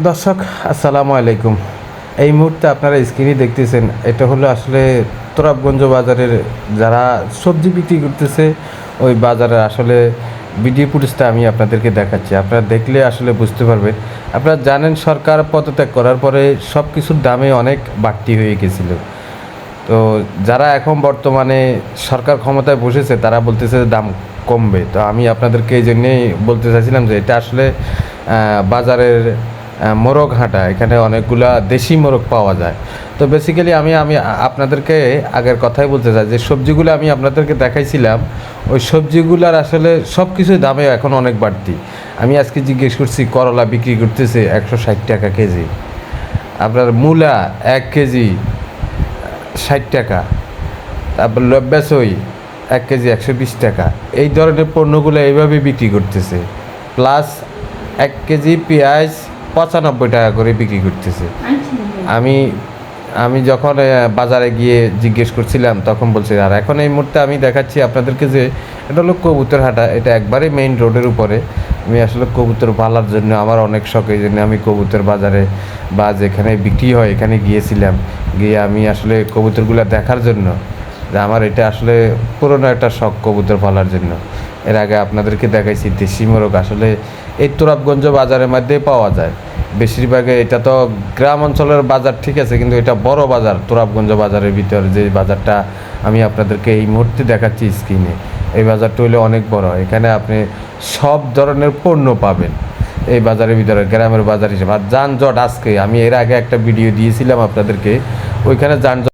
দর্শক, আসসালামু আলাইকুম। এই মুহূর্তে আপনারা স্ক্রিনে দেখতেছেন, এটা হলো আসলে তোরাবগঞ্জ বাজারের যারা সবজি বিক্রি করতেছে, ওই বাজারের আসলে ভিডিও ফুটেজটা আমি আপনাদেরকে দেখাচ্ছি। আপনারা দেখলে আসলে বুঝতে পারবেন। আপনারা জানেন সরকার পদত্যাগ করার পরে সব কিছুর দামে অনেক বাড়তি হয়ে গেছিল। তো যারা এখন বর্তমানে সরকার ক্ষমতায় বসেছে, তারা বলতেছে দাম কমবে। তো আমি আপনাদেরকে এই জন্যেই বলতে চাইছিলাম যে এটা আসলে বাজারের মোরগ হাঁটা, এখানে অনেকগুলা দেশি মোরগ পাওয়া যায়। তো বেসিক্যালি আমি আমি আপনাদেরকে আগের কথাই বলতে চাই যে সবজিগুলো আমি আপনাদেরকে দেখাইছিলাম, ওই সবজিগুলার আসলে সব কিছুই দামে এখন অনেক বাড়তি। আমি আজকে জিজ্ঞেস করছি, করলা বিক্রি করতেছে একশো ষাট টাকা কেজি। আপনার মূলা এক কেজি ষাট টাকা। তারপর লব্যাসই এক কেজি একশো বিশ টাকা। এই ধরনের পণ্যগুলো এইভাবে বিক্রি করতেছে। প্লাস এক কেজি পেঁয়াজ পঁচানব্বই টাকা করে বিক্রি করতেছে। আমি আমি যখন বাজারে গিয়ে জিজ্ঞেস করছিলাম তখন বলছি আর এখন এই মুহূর্তে আমি দেখাচ্ছি আপনাদেরকে যে এটা হলো কবুতর হাটা এটা একবারে মেইন রোডের উপরে। আমি আসলে কবুতর পালার জন্য আমার অনেক শখ এই জন্য আমি কবুতর বাজারে বা যেখানে বিক্রি হয় এখানে গিয়েছিলাম। গিয়ে আমি আসলে কবুতরগুলো দেখার জন্য যে আমার এটা আসলে পুরনো একটা শখ কবুতর পালার জন্য। এর আগে আপনাদেরকে দেখাইছি, দেশি মোরগ। আসলে এই তোরাবগঞ্জ বাজারের মধ্যে পাওয়া যায়। বেশিরভাগে এটা তো গ্রাম অঞ্চলের বাজার ঠিক আছে, কিন্তু এটা বড় বাজার, তোরাবগঞ্জ বাজারের ভিতর যে বাজারটা আমি আপনাদেরকে এই মুহূর্তে দেখাচ্ছি স্ক্রিনে এই বাজারটা হলে অনেক বড়। এখানে আপনি সব ধরনের পণ্য পাবেন এই বাজারের ভিতরে, গ্রামের বাজার হিসেবে। আর যানজট আজকে, আমি এর আগে একটা ভিডিও দিয়েছিলাম আপনাদেরকে। ওইখানে যানজট